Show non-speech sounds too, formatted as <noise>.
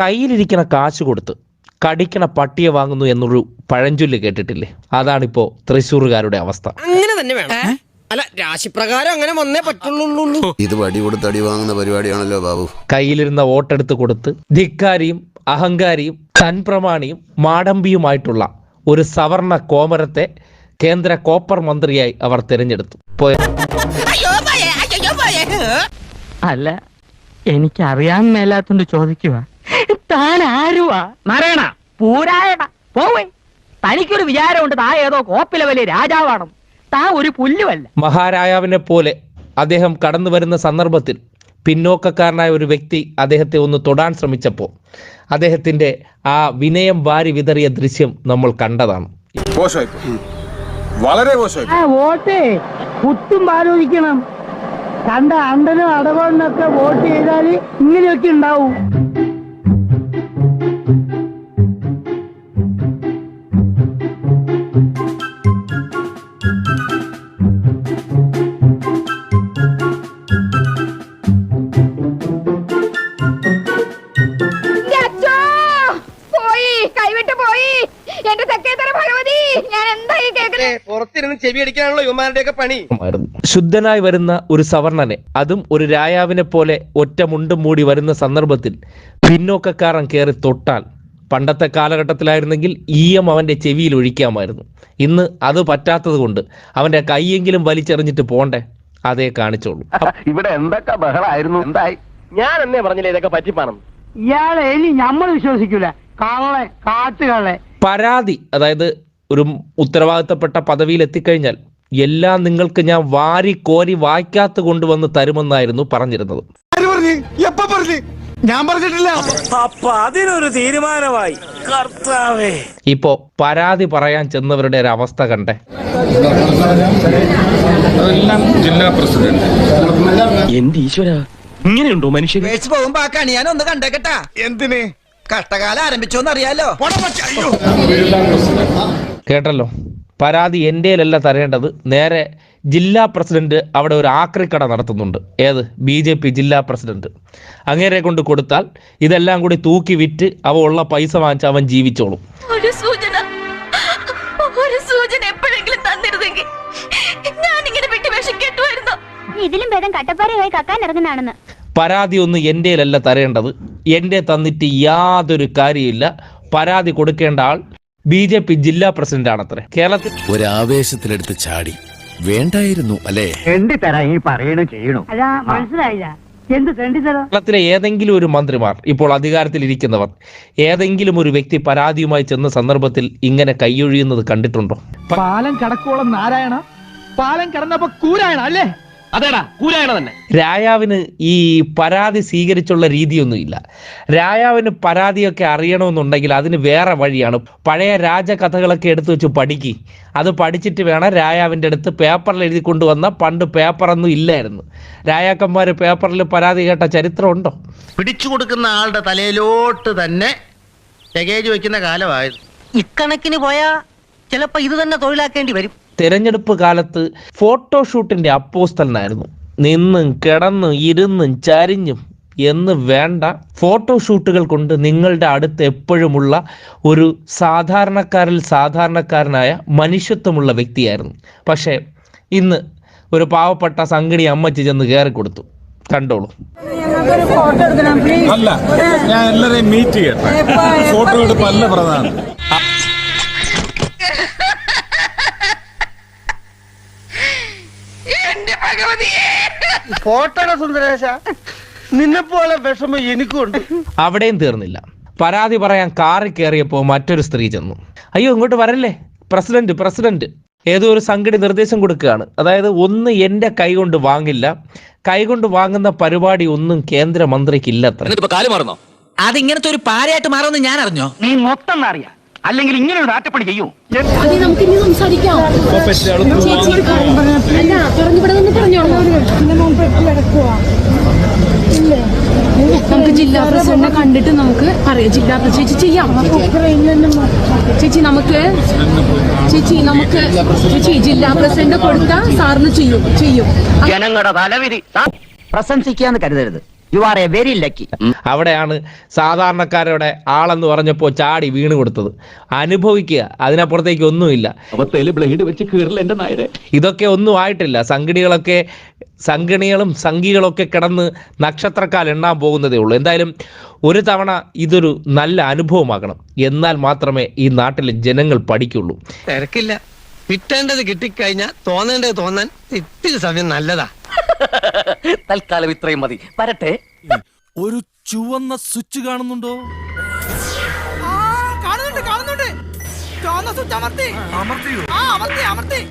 കയ്യിലിരിക്കണ കാശ് കൊടുത്ത് കടിക്കണ പട്ടിയെ വാങ്ങുന്നു എന്നൊരു പഴഞ്ചൊല്ല് കേട്ടിട്ടില്ലേ? അതാണിപ്പോ തൃശ്ശൂറുകാരുടെ അവസ്ഥ. അങ്ങനെ തന്നെ വേണം. അല്ല രാശിപ്രകാരം അങ്ങനെ വന്നേ പറ്റുള്ളൂ ഇത് വടി കൊടുത്ത് അടി വാങ്ങുന്ന പരിപാടിയാണല്ലോ ബാബു. കയ്യിലിരുന്ന വോട്ടെടുത്ത് കൊടുത്ത് ധിക്കാരിയും അഹങ്കാരിയും തൻപ്രമാണിയും മാടമ്പിയുമായിട്ടുള്ള ഒരു സവർണ കോമരത്തെ കേന്ദ്ര കോപ്പർ മന്ത്രിയായി അവർ തിരഞ്ഞെടുത്തു. പോയ അല്ല എനിക്കറിയാൻ മേലാത്തോണ്ട് ചോദിക്കുക താൻ ആരുവാ നാരായണ. പൂരായണ. പോവേ. തനിക്കൊരു വിചാരമുണ്ട് താ ഏതോ കോപ്പിലെ വലിയ രാജാവാണ് താ ഒരു പുല്ലുമല്ല. മഹാരാജാവിനെ പോലെ അദ്ദേഹം കടന്നു വരുന്ന സന്ദർഭത്തിൽ പിന്നോക്കക്കാരനായ ഒരു വ്യക്തി അദ്ദേഹത്തെ ഒന്ന് തൊടാൻ ശ്രമിച്ചപ്പോൾ അദ്ദേഹത്തിന്റെ ആ വിനയം വാരി വിതറിയ ദൃശ്യം നമ്മൾ കണ്ടതാണ്. വളരെ വോട്ടേ കുത്തും ആലോചിക്കണം. കണ്ട അണ്ടനും അടവണ്ണൊക്കെ വോട്ട് ചെയ്താൽ ഇങ്ങനെയൊക്കെ ഉണ്ടാവും. പുറത്തിരുന്ന് ചെവി അടിക്കാനുള്ള യുവമാരുടെ ഒക്കെ പണി ശുദ്ധനായി വരുന്ന ഒരു സവർണനെ അതും ഒരു രായാവിനെ പോലെ ഒറ്റ മുണ്ടും മൂടി വരുന്ന സന്ദർഭത്തിൽ പിന്നോക്കക്കാരൻ കയറി തൊട്ടാൽ പണ്ടത്തെ കാലഘട്ടത്തിലായിരുന്നെങ്കിൽ ഈയം അവന്റെ ചെവിയിൽ ഒഴിക്കാമായിരുന്നു. ഇന്ന് അത് പറ്റാത്തത് കൊണ്ട് അവന്റെ കൈയെങ്കിലും വലിച്ചെറിഞ്ഞിട്ട് പോണ്ടേ? അതേ കാണിച്ചോളൂ. ഇവിടെ എന്തൊക്കെ ബഹളായിരുന്നു? എന്തായി? ഞാൻ എന്നേ പറഞ്ഞില്ലേ ഇതൊക്കെ പറ്റിപ്പാണെന്ന്? ഇയാളെ ഇനി നമ്മൾ വിശ്വസിക്കൂല. കള്ളെ കാട്ടുകളെ പരാതി അതായത് ഒരു ഉത്തരവാദിത്തപ്പെട്ട പദവിയിൽ എത്തിക്കഴിഞ്ഞാൽ എല്ലാം നിങ്ങൾക്ക് ഞാൻ വാരി കോരി വായിക്കാത്ത കൊണ്ടുവന്ന് തരുമെന്നായിരുന്നു പറഞ്ഞിരുന്നത്. ആര് പറഞ്ഞിട്ടില്ല പറഞ്ഞു? ഞാൻ പറഞ്ഞിട്ടില്ല. ഇപ്പോ പരാതി പറയാൻ ചെന്നവരുടെ ഒരു അവസ്ഥ കണ്ടേ. അതെല്ലാം ജില്ലാ പ്രസിഡന്റ്. എന്ത് ഈശ്വര? ഇങ്ങനെയുണ്ടോ മനുഷ്യൻ? പോകുമ്പോ ആ കണി ഞാൻ ഒന്ന് കണ്ടേക്കട്ടാ. എന്തിന്? കഷ്ടകാലം ആരംഭിച്ചോന്ന് അറിയാലോ കേട്ടല്ലോ? പരാതി എന്റെയിലല്ല തരേണ്ടത്. നേരെ ജില്ലാ പ്രസിഡന്റ് അവിടെ ഒരു ആക്രിക്കട നടത്തുന്നുണ്ട്. ഏത്? ബി ജെ പി ജില്ലാ പ്രസിഡന്റ്. അങ്ങേരെ കൊണ്ട് കൊടുത്താൽ ഇതെല്ലാം കൂടി തൂക്കി വിറ്റ് അവ ഉള്ള പൈസ വാങ്ങിച്ച് അവൻ ജീവിച്ചോളും. ഒരു സൂചന. ഒരു സൂചന എപ്പോഴെങ്കിലും തന്നിരുന്നെങ്കിൽ ഞാൻ ഇങ്ങനെ വിട്ട് വിഷം കെട്ടുമായിരുന്നു. ഇതിലും ഭേദം കട്ടപ്പാറയായി കക്കാൻ ഇറങ്ങുന്നതാണെന്ന് പരാതി ഒന്നും എന്റെയിലല്ല തരേണ്ടത്. എന്റെ തന്നിട്ട് യാതൊരു കാര്യമില്ല പരാതി കൊടുക്കേണ്ട ആൾ ബി ജെ പി ജില്ലാ പ്രസിഡന്റ് ആണത്രേ കേരളത്തിൽ ഒരാവേശത്തിലെടുത്ത് ചാടി. വേണ്ടായിരുന്നു അല്ലേ? എന്തി തരാ ഈ പറയണു ചെയ്യണു? അതാ മനസ്സിലായില്ല. എന്ത് തെണ്ടിത്തരോ? കേരളത്തിലെ ഏതെങ്കിലും ഒരു മന്ത്രിമാർ ഇപ്പോൾ അധികാരത്തിൽ ഇരിക്കുന്നവർ ഏതെങ്കിലും ഒരു വ്യക്തി പരാതിയുമായി ചെന്ന സന്ദർഭത്തിൽ ഇങ്ങനെ കൈയൊഴിയുന്നത് കണ്ടിട്ടുണ്ടോ? പാലം കടക്കോളം നാരായണ പാലം കടന്നപ്പോ കൂരായണ അല്ലേ? അതേടാ കൂരായണ തന്നെ. രായാവിന് ഈ പരാതി സ്വീകരിച്ചുള്ള രീതിയൊന്നുമില്ല. രായാവിന് പരാതിയൊക്കെ അറിയണമെന്നുണ്ടെങ്കിൽ അതിന് വേറെ വഴിയാണ്. പഴയ രാജകഥകളൊക്കെ എടുത്തു വെച്ച് പഠിക്കി. അത് പഠിച്ചിട്ട് വേണം രായാവിന്റെ അടുത്ത് പേപ്പറിൽ എഴുതി കൊണ്ടുവന്ന പണ്ട് പേപ്പറൊന്നും ഇല്ലായിരുന്നു. രായാക്കന്മാർ പേപ്പറിൽ പരാതി കേട്ട ചരിത്രമുണ്ടോ? പിടിച്ചു കൊടുക്കുന്ന ആളുടെ തലയിലോട്ട് തന്നെ ലഗേജ് വെക്കുന്ന കാലമായിരുന്നു. ഇക്കണക്കിന് പോയാ ചിലപ്പോ ഇത് തന്നെ തൊഴിലാക്കേണ്ടി വരും. തെരഞ്ഞെടുപ്പ് കാലത്ത് ഫോട്ടോഷൂട്ടിന്റെ അപ്പോസ്തലനായിരുന്നു. നിന്നും കിടന്നും ഇരുന്നും ചരിഞ്ഞും എന്ന് വേണ്ട ഫോട്ടോഷൂട്ടുകൾ കൊണ്ട് നിങ്ങളുടെ അടുത്ത് എപ്പോഴുമുള്ള ഒരു സാധാരണക്കാരിൽ സാധാരണക്കാരനായ മനുഷ്യത്വമുള്ള വ്യക്തിയായിരുന്നു. പക്ഷേ ഇന്ന് ഒരു പാവപ്പെട്ട സംഗണി അമ്മച്ചി ചെന്ന് കയറി കൊടുത്തു. കണ്ടോളൂ. അല്ല ഞാൻ എല്ലാരെയും മീറ്റ് ചെയ്യട്ടെ. ഫോട്ടോ എടുപ്പ് അല്ല പ്രധാനം. ഫോട്ടോയുടെ സുന്ദരേശ. നിന്നെ പോലെ വിഷമം എനിക്കുണ്ട്. അവിടെയും തീർന്നില്ല. പരാതി പറയാൻ കാറിൽ കയറിയപ്പോ മറ്റൊരു സ്ത്രീ ചെന്നു. അയ്യോ ഇങ്ങോട്ട് വരല്ലേ? President president. ഏതോ ഒരു സംഘടി നിർദ്ദേശം കൊടുക്കുകയാണ്. അതായത് ഒന്ന് എന്റെ കൈ കൊണ്ട് വാങ്ങില്ല. കൈ കൊണ്ട് വാങ്ങുന്ന പരിപാടി ഒന്നും കേന്ദ്ര കേന്ദ്രമന്ത്രിക്കില്ലത്ര കാൽ മാറുന്നോ? അതിങ്ങനത്തെ ഒരു പാരയായിട്ട് മാറുമെന്ന് ഞാൻ അറിഞ്ഞോ നീ മൊത്തം അറിയാ അല്ലെങ്കിൽ ഇങ്ങനെ ഒരു ചെയ്യൂ. നമുക്ക് ഇനി സംസാരിക്കാം. ചേച്ചി അല്ല പറഞ്ഞിവിടെ പറഞ്ഞോളൂ. നമുക്ക് ജില്ലാ പ്രസിഡന്റിനെ കണ്ടിട്ട് നമുക്ക് അറിയാം. ജില്ലാ പ്രസിഡന്റ് ചേച്ചി ചെയ്യാം. ചേച്ചി നമുക്ക് ചേച്ചി നമുക്ക് ചേച്ചി ജില്ലാ പ്രസിഡന്റ് കൊടുത്ത സാറിന് ചെയ്യും ചെയ്യും. ജനങ്ങളുടെ തലവിധി പ്രശംസിക്കാന്ന് കരുതരുത്. You are a very lucky അവിടെയാണ് സാധാരണക്കാരുടെ ആളെന്ന് പറഞ്ഞപ്പോൾ ചാടി വീണ് കൊടുത്തത്. അനുഭവിക്കുക അതിനപ്പുറത്തേക്ക് ഒന്നുമില്ല. ബ്ലേഡ് വെച്ച് ഇതൊക്കെ ഒന്നും ആയിട്ടില്ല. സംഘടികളൊക്കെ സംഘണികളും സംഘികളൊക്കെ കിടന്ന് നക്ഷത്രക്കാൽ എണ്ണാൻ പോകുന്നതേ ഉള്ളൂ. എന്തായാലും ഒരു തവണ ഇതൊരു നല്ല അനുഭവമാകണം. എന്നാൽ മാത്രമേ ഈ നാട്ടിലെ ജനങ്ങൾ പഠിക്കുള്ളൂ. തിരക്കില്ല. കിട്ടേണ്ടത് കിട്ടിക്കഴിഞ്ഞാൽ തോന്നേണ്ടത് തോന്നാൻ ഇത്തിരി സമയം നല്ലതാ. <laughs> തൽക്കാലം ഇത്രയും മതി. വരട്ടെ. ഒരു ചുവന്ന സ്വിച്ച് കാണുന്നുണ്ടോ? കാണുന്നുണ്ട് കാണുന്നുണ്ട്. ചുവന്ന സ്വിച്ച് അമർത്തി. അമർത്തിയോ? ആ അമർത്തി അമർത്തി.